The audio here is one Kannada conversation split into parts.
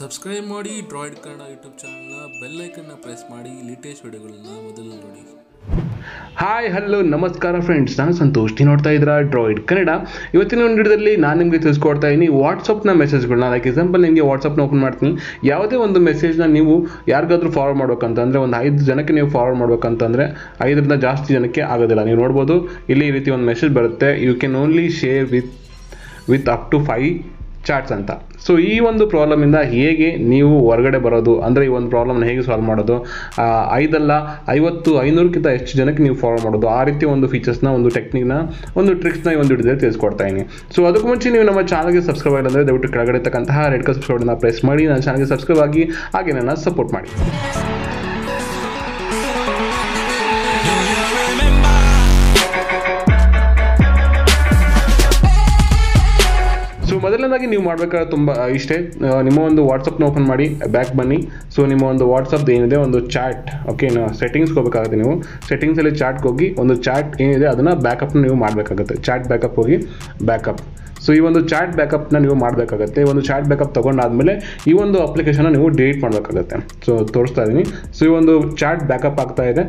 ಸಬ್ಸ್ಕ್ರೈಬ್ ಮಾಡಿ ಡ್ರಾಯ್ಡ್ ಕನ್ನಡ ಯೂಟ್ಯೂಬ್ ಚಾನಲ್ನ ಬೆಲ್ಲೈಕನ್ನ ಪ್ರೆಸ್ ಮಾಡಿ ಲೇಟೆಸ್ಟ್ ವಿಡಿಯೋಗಳನ್ನ ಮೊದಲು ನೋಡಿ. ಹಾಯ್ ಹಲೋ ನಮಸ್ಕಾರ ಫ್ರೆಂಡ್ಸ್ ನಾನು ಸಂತೋಷ್. ನೀವು ನೋಡ್ತಾ ಇದ್ದೀರಾ ಡ್ರಾಯ್ಡ್ ಕನ್ನಡ. ಇವತ್ತಿನ ಒಂದು ವಿಡಿಯೋದಲ್ಲಿ ನಾನು ನಿಮಗೆ ತಿಳಿಸ್ಕೊಡ್ತಾ ಇದ್ದೀನಿ ವಾಟ್ಸಪ್ನ ಮೆಸೇಜ್ಗಳನ್ನ ಲೈಕ್ ಎಕ್ಸಾಂಪಲ್ ನಿಮಗೆ ವಾಟ್ಸಪ್ನ ಓಪನ್ ಮಾಡ್ತೀನಿ. ಯಾವುದೇ ಒಂದು ಮೆಸೇಜ್ನ ನೀವು ಯಾರಿಗಾದ್ರೂ ಫಾರ್ವರ್ಡ್ ಮಾಡ್ಬೇಕಂತಂದರೆ, ಒಂದು ಐದು ಜನಕ್ಕೆ ನೀವು ಫಾರ್ವರ್ಡ್ ಮಾಡ್ಬೇಕಂತಂದರೆ, ಐದರಿಂದ ಜಾಸ್ತಿ ಜನಕ್ಕೆ ಆಗೋದಿಲ್ಲ. ನೀವು ನೋಡ್ಬೋದು, ಇಲ್ಲಿ ಈ ರೀತಿ ಒಂದು ಮೆಸೇಜ್ ಬರುತ್ತೆ. You can only share with with up to five charts ಅಂತ. ಸೊ ಈ ಒಂದು ಪ್ರಾಬ್ಲಮಿಂದ ಹೇಗೆ ನೀವು ಹೊರಗಡೆ ಬರೋದು, ಅಂದರೆ ಈ ಒಂದು ಪ್ರಾಬ್ಲಮ್ನ ಹೇಗೆ ಸಾಲ್ವ್ ಮಾಡೋದು ಐದಲ್ಲ ಐವತ್ತು, ಐನೂರಕ್ಕಿಂತ ಹೆಚ್ಚು ಜನಕ್ಕೆ ನೀವು ಫಾಲೋ ಮಾಡೋದು, ಆ ರೀತಿ ಒಂದು ಫೀಚರ್ಸ್ನ ಒಂದು ಟೆಕ್ನಿಕ್ನ ಒಂದು ಟ್ರಿಕ್ಸ್ನ ಈ ಒಂದು ವಿಡಿಯೋದಲ್ಲಿ ತಿಳಿಸ್ಕೊಡ್ತಾ ಇದ್ದೀನಿ. ಸೊ ಅದಕ್ಕೂ ಮುಂಚೆ ನೀವು ನಮ್ಮ ಚಾನಲ್ಗೆ ಸಬ್ಸ್ಕ್ರೈಬ್ ಆಗಿಲ್ಲ ಅಂದರೆ ದಯವಿಟ್ಟು ಕೆಳಗಡೆ ಇರ್ತಕ್ಕಂತಹ ರೆಡ್ ಕಲರ್ ಸಬ್ಸ್ಕ್ರೈಬ್ನ ಪ್ರೆಸ್ ಮಾಡಿ, ನನ್ನ ಚಾನಲ್ಗೆ ಸಬ್ಸ್ಕ್ರೈಬ್ ಆಗಿ, ಹಾಗೆ ನನ್ನ ಸಪೋರ್ಟ್ ಮಾಡಿ. ಮೊದಲನೇದಾಗಿ ನೀವು ಮಾಡಬೇಕಾದ್ರೆ ತುಂಬ ಇಷ್ಟೇ. ನಿಮ್ಮ ಒಂದು ವಾಟ್ಸಪ್ನ ಓಪನ್ ಮಾಡಿ ಬ್ಯಾಕ್ ಬನ್ನಿ. ಸೊ ನಿಮ್ಮ ಒಂದು ವಾಟ್ಸಪ್ ಏನಿದೆ, ಒಂದು ಚಾಟ್ ಓಕೆ ಸೆಟ್ಟಿಂಗ್ಸ್ಗೆ ಹೋಗಬೇಕಾಗುತ್ತೆ ನೀವು. ಸೆಟ್ಟಿಂಗ್ಸಲ್ಲಿ ಚಾಟ್ಗೆ ಹೋಗಿ, ಒಂದು ಚಾಟ್ ಏನಿದೆ, ಅದನ್ನು ಬ್ಯಾಕಪ್ನ ನೀವು ಮಾಡಬೇಕಾಗುತ್ತೆ. ಚಾಟ್ ಬ್ಯಾಕಪ್ ಹೋಗಿ ಬ್ಯಾಕಪ್ ಸೊ ಈ ಒಂದು ಚಾಟ್ ಬ್ಯಾಕಪ್ನ ನೀವು ಮಾಡಬೇಕಾಗುತ್ತೆ. ಈ ಒಂದು ಚಾಟ್ ಬ್ಯಾಕಪ್ ತೊಗೊಂಡಾದ್ಮೇಲೆ ಈ ಒಂದು ಅಪ್ಲಿಕೇಶನ್ನ ನೀವು ಡಿಲೀಟ್ ಮಾಡಬೇಕಾಗುತ್ತೆ. ಸೊ ತೋರಿಸ್ತಾ ಇದ್ದೀನಿ. ಸೊ ಈ ಒಂದು ಚಾಟ್ ಬ್ಯಾಕಪ್ ಆಗ್ತಾ ಇದೆ.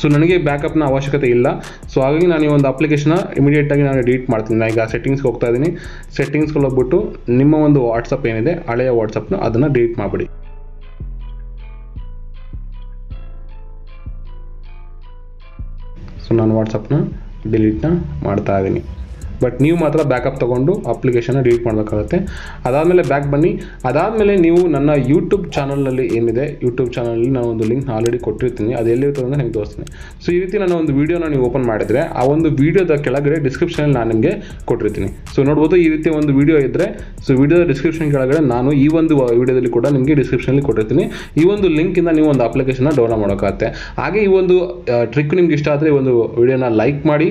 ಸೊ ನನಗೆ ಬ್ಯಾಕಪ್ನ ಅವಶ್ಯಕತೆ ಇಲ್ಲ. ಸೊ ಹಾಗಾಗಿ ನಾನು ಈ ಒಂದು ಅಪ್ಲಿಕೇಶನ್ನ ಇಮಿಡಿಯೇಟಾಗಿ ನಾನು ಡಿಲೀಟ್ ಮಾಡ್ತೀನಿ. ನಾನು ಈಗ ಸೆಟ್ಟಿಂಗ್ಸ್ಗೆ ಹೋಗ್ತಾ ಇದ್ದೀನಿ. ಸೆಟ್ಟಿಂಗ್ಸ್ಗೆ ಹೋಗ್ಬಿಟ್ಟು ನಿಮ್ಮ ಒಂದು ವಾಟ್ಸಪ್ ಏನಿದೆ, ಹಳೆಯ ವಾಟ್ಸಪ್ನ ಅದನ್ನು ಡಿಲೀಟ್ ಮಾಡಿಬಿಡಿ. ಸೊ ನಾನು ವಾಟ್ಸಪ್ನ ಡಿಲೀಟ್ನ ಮಾಡ್ತಾ ಇದ್ದೀನಿ. ಬಟ್ ನೀವು ಮಾತ್ರ ಬ್ಯಾಕಪ್ ತೊಗೊಂಡು ಅಪ್ಲಿಕೇಶನ್ನ ಡಿಲೀಟ್ ಮಾಡಬೇಕಾಗುತ್ತೆ. ಅದಾದಮೇಲೆ ಬ್ಯಾಕ್ ಬನ್ನಿ. ಅದಾದಮೇಲೆ ನೀವು ನನ್ನ ಯೂಟ್ಯೂಬ್ ಚಾನಲ್ನಲ್ಲಿ ಏನಿದೆ? ಯೂಟ್ಯೂಬ್ ಚಾನಲಲ್ಲಿ ನಾನು ಒಂದು ಲಿಂಕ್ ಆಲ್ರೆಡಿ ಕೊಟ್ಟಿರ್ತೀನಿ. ಅದು ಎಲ್ಲಿರ್ತದೆ ಅಂತ ನಿಮಗೆ ತೋರಿಸ್ತೀನಿ. ಸೊ ಈ ರೀತಿ ನಾನು ಒಂದು ವೀಡಿಯೋನ ನೀವು ಓಪನ್ ಮಾಡಿದರೆ, ಆ ಒಂದು ವೀಡಿಯೋದ ಕೆಳಗಡೆ ಡಿಸ್ಕ್ರಿಪ್ಷನಲ್ಲಿ ನಾನು ನಿಮಗೆ ಕೊಟ್ಟಿರ್ತೀನಿ. ಸೊ ನೋಡ್ಬೋದು ಈ ರೀತಿ ಒಂದು ವೀಡಿಯೋ ಇದ್ದರೆ ಸೊ ವೀಡಿಯೋದ ಡಿಸ್ಕ್ರಿಪ್ಷನ್ ಕೆಳಗಡೆ ನಾನು ಈ ಒಂದು ವೀಡಿಯೋದಲ್ಲಿ ಕೂಡ ನಿಮಗೆ ಡಿಸ್ಕ್ರಿಪ್ಷನಲ್ಲಿ ಕೊಟ್ಟಿರ್ತೀನಿ. ಈ ಒಂದು ಲಿಂಕಿಂದ ನೀವು ಒಂದು ಅಪ್ಲಿಕೇಶನ್ನ ಡೌನ್ಲೋಡ್ ಮಾಡೋಕ್ಕಾಗುತ್ತೆ. ಹಾಗೆ ಈ ಒಂದು ಟ್ರಿಕ್ ನಿಮ್ಗೆ ಇಷ್ಟ ಆದರೆ ಒಂದು ವಿಡಿಯೋನ ಲೈಕ್ ಮಾಡಿ.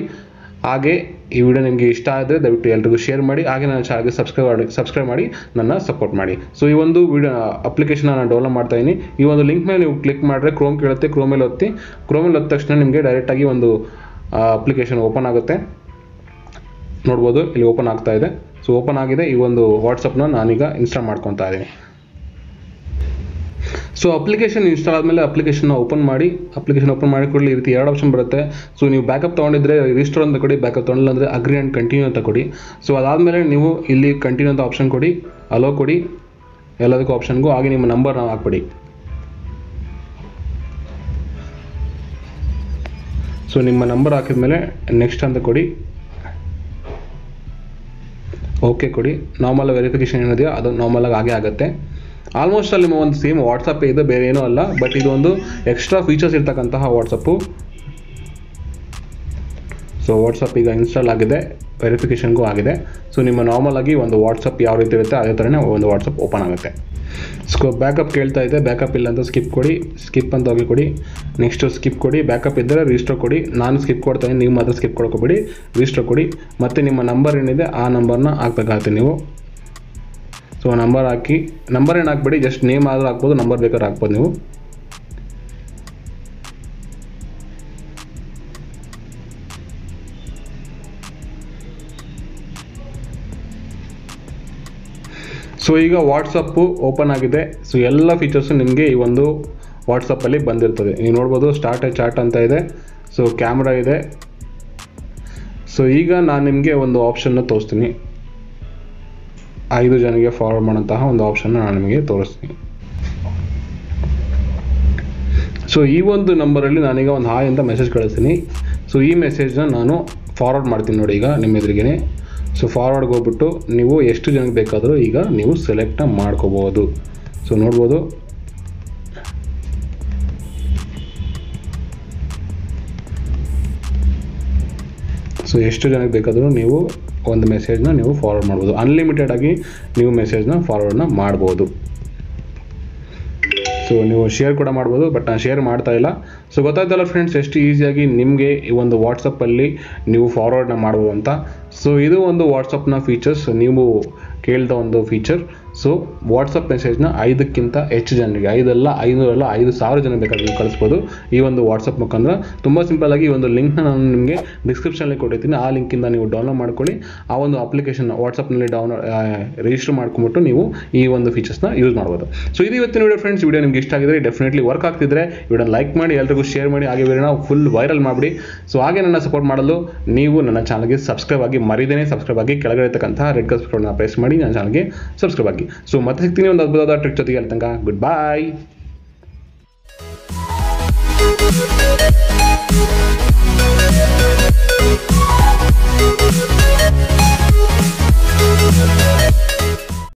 ಹಾಗೆ ಈ ವಿಡಿಯೋ ನಿಮಗೆ ಇಷ್ಟ ಆದರೆ ದಯವಿಟ್ಟು ಎಲ್ರಿಗೂ ಶೇರ್ ಮಾಡಿ, ಹಾಗೆ ನನ್ನ ಚಾನಲ್ಗೆ ಸಬ್ಸ್ಕ್ರೈಬ್ ಮಾಡಿ ಸಬ್ಸ್ಕ್ರೈಬ್ ಮಾಡಿ, ನನ್ನ ಸಪೋರ್ಟ್ ಮಾಡಿ. ಸೊ ಈ ಒಂದು ವಿಡಿಯೋ ಅಪ್ಲಿಕೇಶನ್ ನಾನು ಡೌನ್ಲೋಡ್ ಮಾಡ್ತಾ ಇದ್ದೀನಿ ಈ ಒಂದು ಲಿಂಕ್ ಮೇಲೆ ನೀವು ಕ್ಲಿಕ್ ಮಾಡಿದ್ರೆ ಕ್ರೋಮ್ ಕೇಳುತ್ತೆ ಕ್ರೋಮಲ್ಲಿ ಒತ್ತಿ ಕ್ರೋಮಲ್ಲಿ ಒತ್ತ ತಕ್ಷಣ ನಿಮಗೆ ಡೈರೆಕ್ಟಾಗಿ ಒಂದು ಅಪ್ಲಿಕೇಶನ್ ಓಪನ್ ಆಗುತ್ತೆ. ನೋಡ್ಬೋದು, ಇಲ್ಲಿ ಓಪನ್ ಆಗ್ತಾ ಇದೆ. ಸೊ ಓಪನ್ ಆಗಿದೆ. ಈ ಒಂದು ವಾಟ್ಸಪ್ನ ನಾನೀಗ ಇನ್ಸ್ಟಾಲ್ ಮಾಡ್ಕೊತಾ ಇದ್ದೀನಿ ಸೊ ಅಪ್ಲಿಕೇಶನ್ ಇನ್ಸ್ಟಾಲ್ ಆದಮೇಲೆ ಅಪ್ಲಿಕೇಶನ್ನ ಓಪನ್ ಮಾಡಿ ಅಪ್ಲಿಕೇಶನ್ ಓಪನ್ ಮಾಡಿ ಕೊಡಲಿ, ಈ ರೀತಿ ಎರಡು ಆಪ್ಷನ್ ಬರುತ್ತೆ. ಸೊ ನೀವು ಬ್ಯಾಕಪ್ ತೊಗೊಂಡಿದ್ರೆ ರಿಜಿಸ್ಟರ್ ಅಂತ ಕೊಡಿ ಬ್ಯಾಕಪ್ ತೊಗೊಂಡಿಲ್ಲ ಅಂದರೆ ಅಗ್ರಿ ಆ್ಯಂಡ್ ಕಂಟಿನ್ಯೂ ಅಂತ ಕೊಡಿ. ಸೊ ಅದಾದಮೇಲೆ ನೀವು ಇಲ್ಲಿ ಕಂಟಿನ್ಯೂ ಅಂತ ಆಪ್ಷನ್ ಕೊಡಿ ಅಲೋ ಕೊಡಿ, ಎಲ್ಲದಕ್ಕೂ ಆಪ್ಷನ್ಗೂ ಹಾಗೆ ನಿಮ್ಮ ನಂಬರ್ನ ಹಾಕ್ಬಿಡಿ. ಸೊ ನಿಮ್ಮ ನಂಬರ್ ಹಾಕಿದ ಮೇಲೆ ನೆಕ್ಸ್ಟ್ ಅಂತ ಕೊಡಿ. ಓಕೆ ಕೊಡಿ. ನಾರ್ಮಲ್ ವೆರಿಫಿಕೇಶನ್ ಏನಿದೆಯೋ ಅದು ನಾರ್ಮಲಾಗಿ ಹಾಗೆ ಆಗುತ್ತೆ. ಆಲ್ಮೋಸ್ಟ್ ಅಲ್ಲಿ ಒಂದು ಸೇಮ್ ವಾಟ್ಸಪ್ ಇದೆ, ಬೇರೆ ಏನೂ ಅಲ್ಲ. ಬಟ್ ಇದೊಂದು ಎಕ್ಸ್ಟ್ರಾ ಫೀಚರ್ಸ್ ಇರ್ತಕ್ಕಂತಹ ವಾಟ್ಸಪ್ಪು ಸೊ ವಾಟ್ಸಪ್ ಈಗ ಇನ್ಸ್ಟಾಲ್ ಆಗಿದೆ ವೆರಿಫಿಕೇಷನ್ಗೂ ಆಗಿದೆ. ಸೊ ನಿಮ್ಮ ನಾರ್ಮಲ್ ಆಗಿ ಒಂದು ವಾಟ್ಸಪ್ ಯಾವ ರೀತಿ ಇರುತ್ತೆ, ಅದೇ ಥರನೇ ಒಂದು ವಾಟ್ಸಪ್ ಓಪನ್ ಆಗುತ್ತೆ. ಸ್ಕೋ ಬ್ಯಾಕಪ್ ಕೇಳ್ತಾ ಇದೆ. ಬ್ಯಾಕಪ್ ಇಲ್ಲ ಅಂತ ಸ್ಕಿಪ್ ಕೊಡಿ. ಸ್ಕಿಪ್ ಅಂತ ಹೋಗಿ ಕೊಡಿ. ನೆಕ್ಸ್ಟು ಸ್ಕಿಪ್ ಕೊಡಿ. ಬ್ಯಾಕಪ್ ಇದ್ದರೆ ರಿಜಿಸ್ಟರ್ ಕೊಡಿ. ನಾನು ಸ್ಕಿಪ್ ಕೊಡ್ತಾ ಇದ್ದೀನಿ, ನೀವು ಮಾತ್ರ ಸ್ಕಿಪ್ ಕೊಡ್ಕೊಬೇಡಿ. ರಿಜಿಸ್ಟರ್ ಕೊಡಿ. ಮತ್ತು ನಿಮ್ಮ ನಂಬರ್ ಏನಿದೆ, ಆ ನಂಬರ್ನ ಹಾಕ್ಬೇಕಾಗುತ್ತೆ ನೀವು. ಸೊ ನಂಬರ್ ಹಾಕಿ ನಂಬರ್ ಏನು ಹಾಕ್ಬೇಡಿ? ಜಸ್ಟ್ ನೇಮ್ ಆದರೂ ಹಾಕ್ಬೋದು ನಂಬರ್ ಬೇಕಾದ್ರೆ ಹಾಕ್ಬೋದು ನೀವು. ಸೊ ಈಗ ವಾಟ್ಸಪ್ಪು ಓಪನ್ ಆಗಿದೆ. ಸೊ ಎಲ್ಲ ಫೀಚರ್ಸು ನಿಮಗೆ ಈ ಒಂದು ವಾಟ್ಸಪ್ಪಲ್ಲಿ ಬಂದಿರ್ತದೆ. ನೀವು ನೋಡ್ಬೋದು ಸ್ಟಾರ್ಟ್ ಚಾಟ್ ಅಂತ ಇದೆ. ಸೊ ಕ್ಯಾಮ್ರಾ ಇದೆ. ಸೊ ಈಗ ನಾನು ನಿಮಗೆ ಒಂದು ಆಪ್ಷನ್ನ ತೋರಿಸ್ತೀನಿ. ಐದು ಜನರಿಗೆ ಫಾರ್ವರ್ಡ್ ಮಾಡೋಂತಹ ಒಂದು ಆಪ್ಷನ್ ನಾನು ನಿಮಗೆ ತೋರಿಸ್ತೀನಿ. ಸೊ ಈ ಒಂದು ನಂಬರಲ್ಲಿ ನಾನೀಗ ಒಂದು ಹಾಯ್ ಅಂತ ಮೆಸೇಜ್ ಕಳಿಸ್ತೀನಿ. ಸೊ ಈ ಮೆಸೇಜ್ನ ನಾನು ಫಾರ್ವರ್ಡ್ ಮಾಡ್ತೀನಿ ನೋಡಿ ಈಗ ನಿಮ್ಮ ಎದುರಿಗೇನೆ. ಸೊ ಫಾರ್ವರ್ಡ್ಗೆ ಹೋಗ್ಬಿಟ್ಟು ನೀವು ಎಷ್ಟು ಜನಕ್ಕೆ ಬೇಕಾದರೂ ಈಗ ನೀವು ಸೆಲೆಕ್ಟ್ ಮಾಡ್ಕೋಬೋದು. ಸೊ ನೋಡ್ಬೋದು. ಸೊ ಎಷ್ಟು ಜನಕ್ಕೆ ಬೇಕಾದರೂ ನೀವು ಒಂದು ಮೆಸೇಜ್ನ ನೀವು ಫಾರ್ವರ್ಡ್ ಮಾಡ್ಬೋದು. ಅನ್ಲಿಮಿಟೆಡ್ ಆಗಿ ನೀವು ಮೆಸೇಜ್ನ ಫಾರ್ವರ್ಡ್ನ ಮಾಡ್ಬೋದು. ಸೊ ನೀವು ಶೇರ್ ಕೂಡ ಮಾಡ್ಬೋದು ಬಟ್ ನಾನು ಶೇರ್ ಮಾಡ್ತಾ ಇಲ್ಲ. ಸೊ ಗೊತ್ತಾಯ್ತಲ್ಲ ಫ್ರೆಂಡ್ಸ್ ಎಷ್ಟು ಈಸಿಯಾಗಿ ನಿಮಗೆ ಈ ಒಂದು ವಾಟ್ಸಪ್ಪಲ್ಲಿ ನೀವು ಫಾರ್ವರ್ಡ್ನ ಮಾಡ್ಬೋದು ಅಂತ. ಸೊ ಇದು ಒಂದು ವಾಟ್ಸಪ್ನ ಫೀಚರ್ಸ್ ನೀವು ಕೇಳಿದ ಒಂದು ಫೀಚರ್ ಸೊ ವಾಟ್ಸಪ್ ಮೆಸೇಜ್ನ ಐದಕ್ಕಿಂತ ಹೆಚ್ಚು ಜನರಿಗೆ, ಐದಲ್ಲ, ಐನೂರಲ್ಲ, ಐದು ಸಾವಿರ ಜನ ಬೇಕಾದ್ರೆ ನೀವು ಕಳಿಸ್ಬೋದು ಈ ಒಂದು ವಾಟ್ಸಪ್ ಮುಖಾಂತರ. ತುಂಬ ಸಿಂಪಲ್ ಆಗಿ ಈ ಒಂದು ಲಿಂಕ್ನ ನಾನು ನಿಮಗೆ ಡಿಸ್ಕ್ರಿಪ್ಷನಲ್ಲಿ ಕೊಟ್ಟಿರ್ತೀನಿ. ಆ ಲಿಂಕಿಂದ ನೀವು ಡೌನ್ಲೋಡ್ ಮಾಡ್ಕೊಳ್ಳಿ. ಆ ಒಂದು ಅಪ್ಲಿಕೇಶನ್ ವಾಟ್ಸಪ್ನಲ್ಲಿ ಡೌನ್ಲೋಡ್ ರಿಜಿಸ್ಟರ್ ಮಾಡ್ಕೊಂಬಿಟ್ಟು ನೀವು ಈ ಒಂದು ಫೀಚರ್ಸ್ನ ಯೂಸ್ ಮಾಡ್ಬೋದು. ಸೊ ಇದು ಇವತ್ತಿನ ವಿಡಿಯೋ ಫ್ರೆಂಡ್ಸ್ ವಿಡಿಯೋ ನಿಮ್ಗೆ ಇಷ್ಟ ಆಗಿದ್ರೆ ಡೆಫಿನೆಟ್ಲಿ ವರ್ಕ್ ಆಗ್ತಿದ್ರೆ ವಿಡಿಯೋ ಲೈಕ್ ಮಾಡಿ, ಎಲ್ರಿಗೂ ಶೇರ್ ಮಾಡಿ. ಹಾಗೆ ನಾವು ಫುಲ್ ವೈರಲ್ ಮಾಡಿಬಿಡಿ. ಸೊ ಹಾಗೆ ನನ್ನ ಸಪೋರ್ಟ್ ಮಾಡಲು ನೀವು ನನ್ನ ಚಾನಲ್ಗೆ ಸಬ್ಸ್ಕ್ರೈಬ್ ಆಗಿ, ಮರಿದೇನೆ ಸಬ್ಸ್ಕ್ರೈಬ್ ಆಗಿ ಕೆಳಗಡೆ ಇರ್ತಕ್ಕಂತಹ ರೆಡ್ ಕಲ್ಸ್ನ ಪ್ರೆಸ್ ಮಾಡಿ ನನ್ನ ಚಾನಲ್ಗೆ ಸಬ್ಸ್ಕ್ರೈಬ್ ಆಗಿ ಸೊ ಮತ್ತೆ ಸಿಗ್ತೀನಿ ಒಂದು ಅದ್ಭುತವಾದ ಟ್ರಿಕ್ ಜೊತೆಗೆ ಅಲ್ಲಿ ತನಕ ಗುಡ್ ಬಾಯ್